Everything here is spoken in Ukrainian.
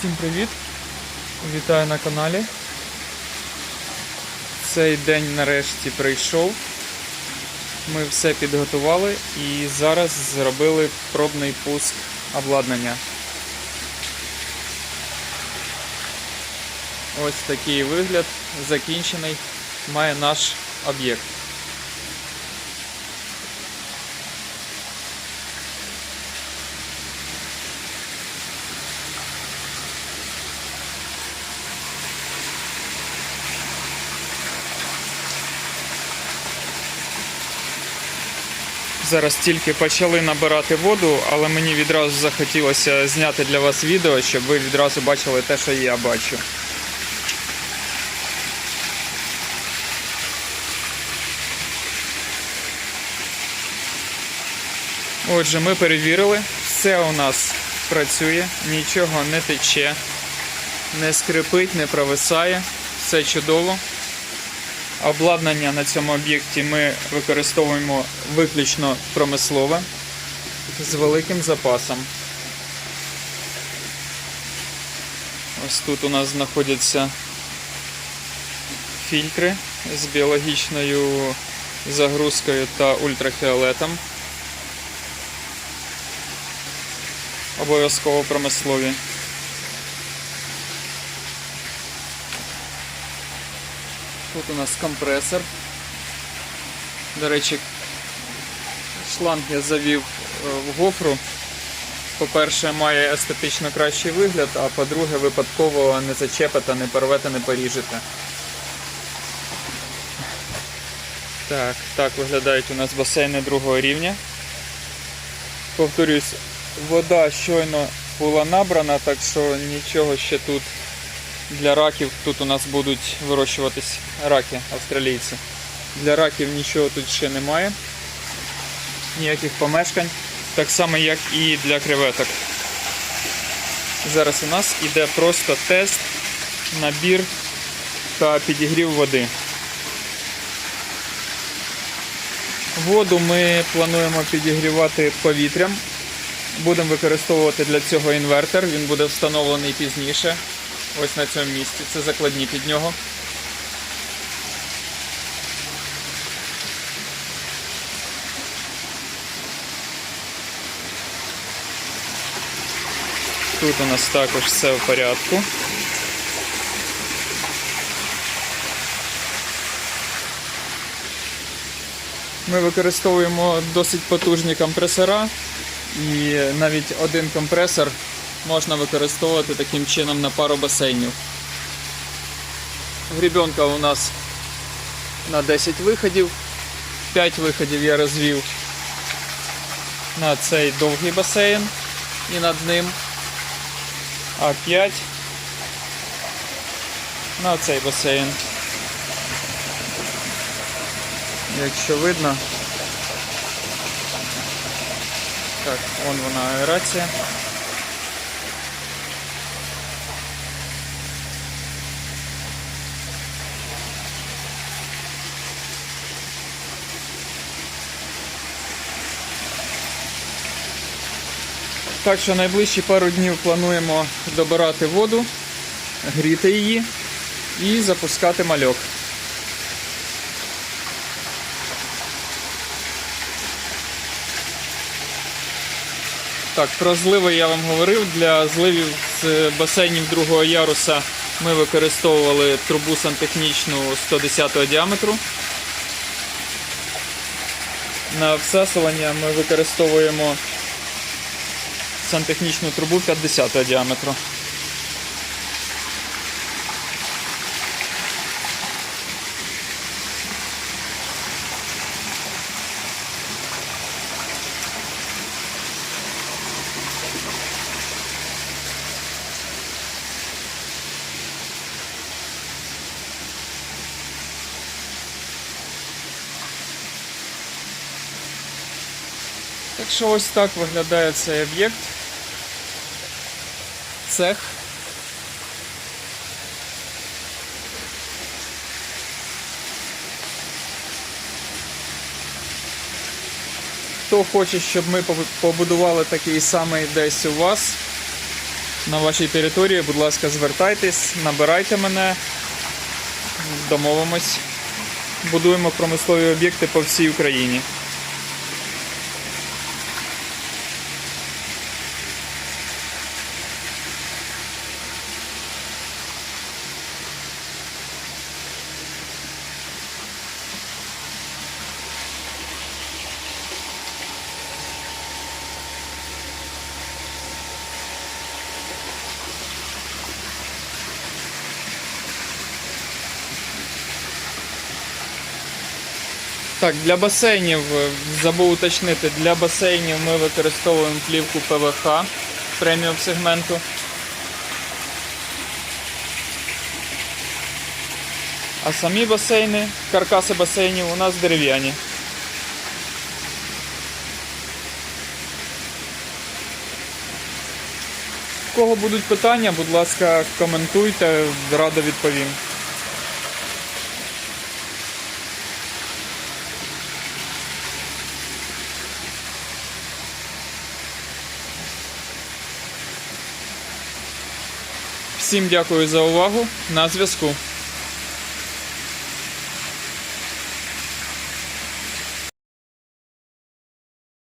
Всім привіт! Вітаю на каналі. Цей день нарешті прийшов. Ми все підготували і зараз зробили пробний пуск обладнання. Ось такий вигляд закінчений має наш об'єкт. Зараз тільки почали набирати воду, але мені відразу захотілося зняти для вас відео, щоб ви відразу бачили те, що я бачу. Отже, ми перевірили, все у нас працює, нічого не тече, не скрипить, не провисає, все чудово. Обладнання на цьому об'єкті ми використовуємо виключно промислове з великим запасом. Ось тут у нас знаходяться фільтри з біологічною загрузкою та ультрафіолетом. Обов'язково промислові. Тут у нас компресор. До речі, шланг я завів е, в гофру. По-перше, має естетично кращий вигляд, а по-друге, випадково не зачепите, не порвете, не поріжете. Так, так виглядають у нас басейни другого рівня. Повторюсь, вода щойно була набрана, так що нічого ще тут для раків тут у нас будуть вирощуватись раки австралійці. Для раків нічого тут ще немає. Ніяких помешкань. Так само, як і для креветок. Зараз у нас іде просто тест, набір та підігрів води. Воду ми плануємо підігрівати повітрям. Будемо використовувати для цього інвертор, він буде встановлений пізніше. Ось на цьому місці. Це закладні під нього. Тут у нас також все в порядку. Ми використовуємо досить потужні компресора, і навіть один компресор можна використовувати таким чином на пару басейнів. Грібенка у нас на 10 виходів. 5 виходів я розвів на цей довгий басейн і над ним, а 5 на цей басейн. Якщо видно, так, вон вона аерація. Так що найближчі пару днів плануємо добирати воду, гріти її і запускати мальок. Так, про зливи я вам говорив. Для зливів з басейнів другого яруса ми використовували трубу сантехнічну 110 діаметру. На всасування ми використовуємо сантехнічну трубу 50 діаметру. Так що ось так виглядає цей об'єкт. Цех. Хто хоче, щоб ми побудували такий самий десь у вас, на вашій території, будь ласка, звертайтесь, набирайте мене, домовимось. Будуємо промислові об'єкти по всій Україні. Так, для басейнів е, забув уточнити, для басейнів ми використовуємо плівку ПВХ преміум сегменту. А самі басейни, каркаси басейнів у нас дерев'яні. У кого будуть питання, будь ласка, коментуйте, радо відповім. Всім дякую за увагу. На зв'язку.